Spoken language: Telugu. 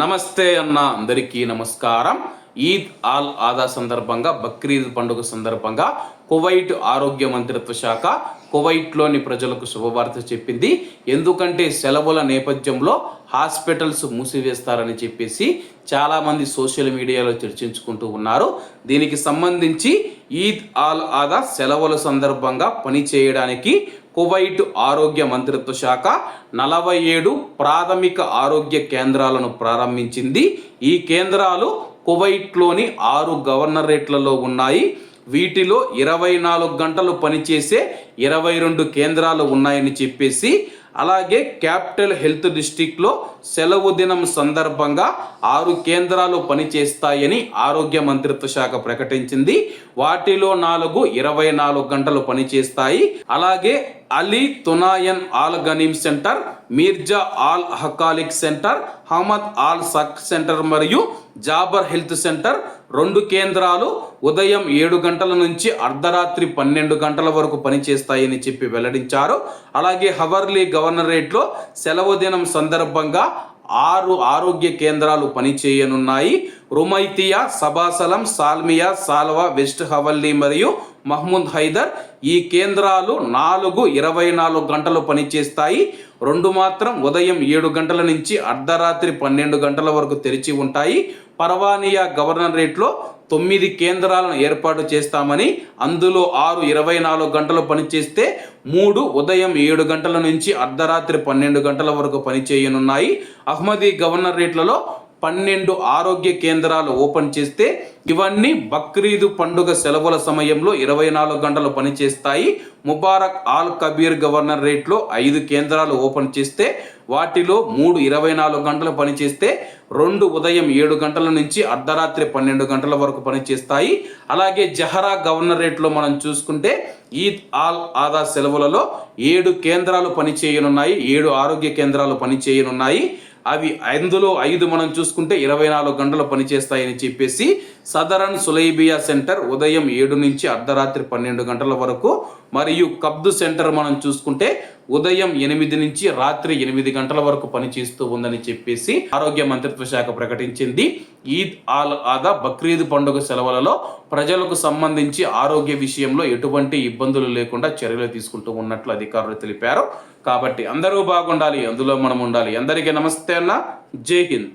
నమస్తే అన్న అందరికీ నమస్కారం. ఈద్ ఆల్ ఆదా సందర్భంగా బక్రీద్ పండుగ సందర్భంగా కువైట్ ఆరోగ్య మంత్రిత్వ శాఖ కువైట్లోని ప్రజలకు శుభవార్త చెప్పింది. ఎందుకంటే సెలవుల నేపథ్యంలో హాస్పిటల్స్ మూసివేస్తారని చెప్పేసి చాలామంది సోషల్ మీడియాలో చర్చించుకుంటూ ఉన్నారు. దీనికి సంబంధించి ఈద్ ఆల్ ఆదా సెలవుల సందర్భంగా పని చేయడానికి కువైట్ ఆరోగ్య మంత్రిత్వ శాఖ నలభై ఏడు ప్రాథమిక ఆరోగ్య కేంద్రాలను ప్రారంభించింది. ఈ కేంద్రాలు కువైట్లోని ఆరు గవర్నరేట్లలో ఉన్నాయి. వీటిలో ఇరవై నాలుగు గంటలు పనిచేసే ఇరవై రెండు కేంద్రాలు ఉన్నాయని చెప్పేసి అలాగే క్యాపిటల్ హెల్త్ డిస్టిక్లో సెలవు దినం సందర్భంగా ఆరు కేంద్రాలు పనిచేస్తాయని ఆరోగ్య మంత్రిత్వ శాఖ ప్రకటించింది. వాటిలో నాలుగు ఇరవై నాలుగు గంటలు పనిచేస్తాయి. అలాగే Ali Thunayan Al Ghanim centre Mirza Al Hakalik centre Hamad Al Saqr centre మరియు జాబర్ హెల్త్ సెంటర్ రెండు కేంద్రాలు ఉదయం ఏడు గంటల నుంచి అర్ధరాత్రి పన్నెండు గంటల వరకు పనిచేస్తాయని చెప్పి వెల్లడించారు. అలాగే హవర్లీ గవర్నరేట్లో సెలవు దినం సందర్భంగా ఆరు ఆరోగ్య కేంద్రాలు పనిచేయనున్నాయి. Rumaithiya Sabah Salem Salmiya Salwa west Hawally మరియు మహ్మూద్ హైదర్ ఈ కేంద్రాలు నాలుగు ఇరవై నాలుగు గంటలు పనిచేస్తాయి. రెండు మాత్రం ఉదయం ఏడు గంటల నుంచి అర్ధరాత్రి పన్నెండు గంటల వరకు తెరిచి ఉంటాయి. పర్వానియా గవర్నరేట్లో తొమ్మిది కేంద్రాలను ఏర్పాటు చేస్తామని అందులో ఆరు ఇరవై నాలుగు గంటలు పనిచేస్తే మూడు ఉదయం ఏడు గంటల నుంచి అర్ధరాత్రి పన్నెండు గంటల వరకు పనిచేయనున్నాయి. అహ్మదీ గవర్నరేట్లలో పన్నెండు ఆరోగ్య కేంద్రాలు ఓపెన్ చేస్తే ఇవన్నీ బక్రీదు పండుగ సెలవుల సమయంలో ఇరవై నాలుగు గంటలు పనిచేస్తాయి. ముబారక్ ఆల్ కబీర్ గవర్నర్ రేట్లో ఐదు కేంద్రాలు ఓపెన్ చేస్తే వాటిలో మూడు ఇరవై నాలుగు గంటలు పనిచేస్తే రెండు ఉదయం ఏడు గంటల నుంచి అర్ధరాత్రి పన్నెండు గంటల వరకు పనిచేస్తాయి. అలాగే జహరా గవర్నరేట్లో మనం చూసుకుంటే ఈద్ ఆల్ ఆదా సెలవులలో ఏడు కేంద్రాలు పనిచేయనున్నాయి. ఏడు ఆరోగ్య కేంద్రాలు పనిచేయనున్నాయి. అవి అందులో ఐదు మనం చూసుకుంటే ఇరవై నాలుగు గంటలు పనిచేస్తాయని చెప్పేసి సదరన్ సులైబియా సెంటర్ ఉదయం ఏడు నుంచి అర్ధరాత్రి పన్నెండు గంటల వరకు మరియు కబ్దు సెంటర్ మనం చూసుకుంటే ఉదయం ఎనిమిది నుంచి రాత్రి ఎనిమిది గంటల వరకు పనిచేస్తూ ఉందని చెప్పేసి ఆరోగ్య మంత్రిత్వ శాఖ ప్రకటించింది. ఈద్ ఆల్ ఆదా బక్రీద్ పండుగ సెలవులలో ప్రజలకు సంబంధించి ఆరోగ్య విషయంలో ఎటువంటి ఇబ్బందులు లేకుండా చర్యలు తీసుకుంటూ ఉన్నట్లు అధికారులు తెలిపారు. కాబట్టి అందరూ బాగుండాలి అందులో మనం ఉండాలి. అందరికీ నమస్తే అన్న. జై హింద్.